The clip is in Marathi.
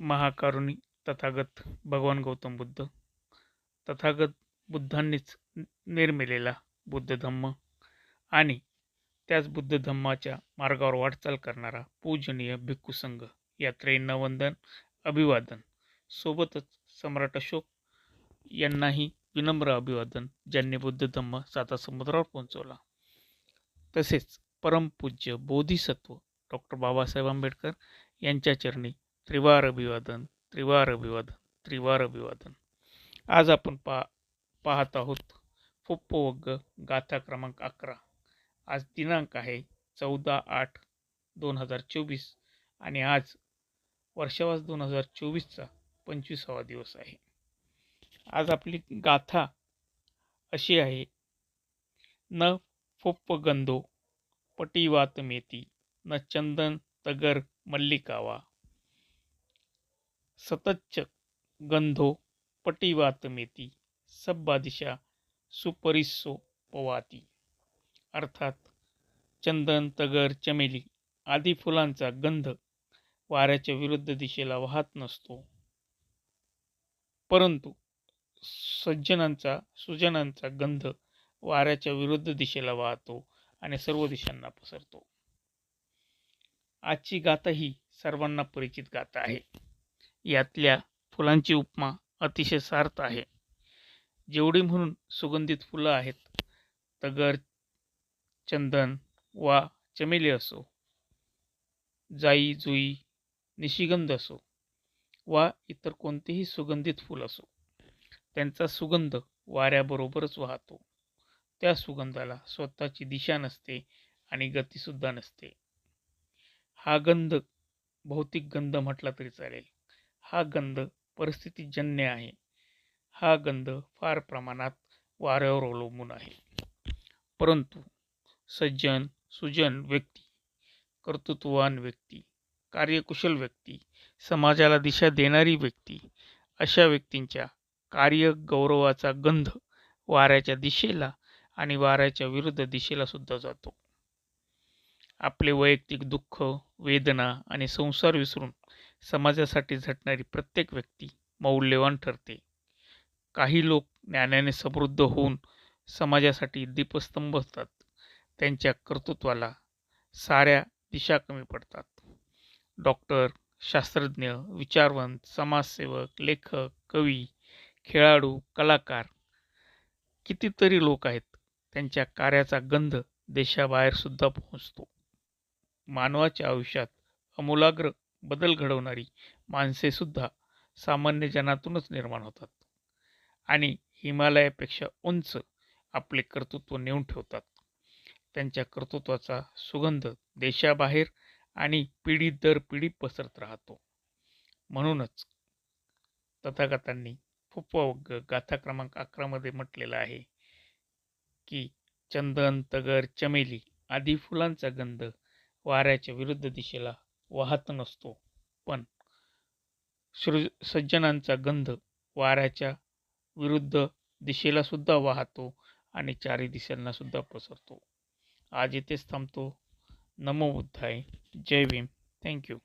महाकारुणी तथागत भगवान गौतम बुद्ध. तथागत बुद्धांनीच निर्मिलेला बुद्ध धम्म आणि त्याच बुद्ध धम्माच्या मार्गावर वाटचाल करणारा पूजनीय भिक्खू संघ यात्रेंना वंदन अभिवादन सोबतच सम्राट अशोक यांनाही विनम्र अभिवादन ज्यांनी बुद्ध धम्म साता समुद्रावर पोहोचवला. तसेच परमपूज्य बोधिसत्व डॉक्टर बाबासाहेब आंबेडकर यांच्या चरणी त्रिवार अभिवादन त्रिवार अभिवादन त्रिवार अभिवादन. आज आपण पा पाहत आहोत फुप्पोवग्ग गाथा क्रमांक अकरा. आज दिनांक आहे चौदा आठ दोन हजार चोवीस आणि आज वर्षावास दोन हजार चोवीसचा पंचवीसावा दिवस आहे. आज आपली गाथा अशी आहे न फुप्प गंधो पटीवात मेती न चंदन तगर मल्लिकावा. सतच्च गंधो पटिवातमेती सब्बा दिशा सुपरिसोपवाती अर्थात चंदन तगर चमेली आदी फुलांचा गंध वाऱ्याच्या विरुद्ध दिशेला वाहत नसतो. परंतु सज्जनांचा सुजनांचा गंध वाऱ्याच्या विरुद्ध दिशेला वाहतो आणि सर्व दिशांना पसरतो. आजची गाथा ही सर्वांना परिचित गाथा आहे. यातल्या फुलांची उपमा अतिशय सार्थ आहे. जेवढी म्हणून सुगंधित फुलं आहेत तगर चंदन वा चमेली असो जाई जुई निशिगंध असो वा इतर कोणतेही सुगंधित फूल असो त्यांचा सुगंध वाऱ्याबरोबरच वाहतो. त्या सुगंधाला स्वतःची दिशा नसते आणि गतीसुद्धा नसते. हा गंध भौतिक गंध म्हटला तरी चालेल. हा गंध परिस्थितीजन्य आहे. हा गंध फार प्रमाणात वाऱ्यावर अवलंबून आहे. परंतु सज्जन सुजन व्यक्ती कर्तृत्ववान व्यक्ती कार्यकुशल व्यक्ती समाजाला दिशा देणारी व्यक्ती अशा व्यक्तींच्या कार्य गौरवाचा गंध वाऱ्याच्या दिशेला आणि वाऱ्याच्या विरुद्ध दिशेला सुद्धा जातो. आपले वैयक्तिक दुःख वेदना आणि संसार विसरून समाजासाठी झटणारी प्रत्येक व्यक्ती मौल्यवान ठरते. काही लोक ज्ञानाने समृद्ध होऊन समाजासाठी दीपस्तंभ असतात. त्यांच्या कर्तृत्वाला साऱ्या दिशा कमी पडतात. डॉक्टर शास्त्रज्ञ विचारवंत समाजसेवक लेखक कवी खेळाडू कलाकार कितीतरी लोक आहेत. त्यांच्या कार्याचा गंध देशाबाहेर सुद्धा पोहोचतो. मानवाच्या आयुष्यात अमूलाग्र बदल घडवणारी माणसेसुद्धा सामान्य जनातूनच निर्माण होतात. आणि हिमालयापेक्षा उंच आपले कर्तृत्व नेऊन ठेवतात. त्यांच्या कर्तृत्वाचा सुगंध देशाबाहेर आणि पिढी दर पिढी पसरत राहतो. म्हणूनच तथागतांनी फुप्पवग्ग गाथा क्रमांक अकरामध्ये म्हटलेलं आहे की चंदन तगर चमेली आदी फुलांचा गंध वाऱ्याच्या विरुद्ध दिशेला वाहत नसतो. पण सृज सज्जनांचा गंध वाऱ्याच्या विरुद्ध दिशेला सुद्धा वाहतो आणि चारी दिशांना सुद्धा पसरतो. आज इथेच थांबतो. नमो बुद्धाय. जय भीम. थँक्यू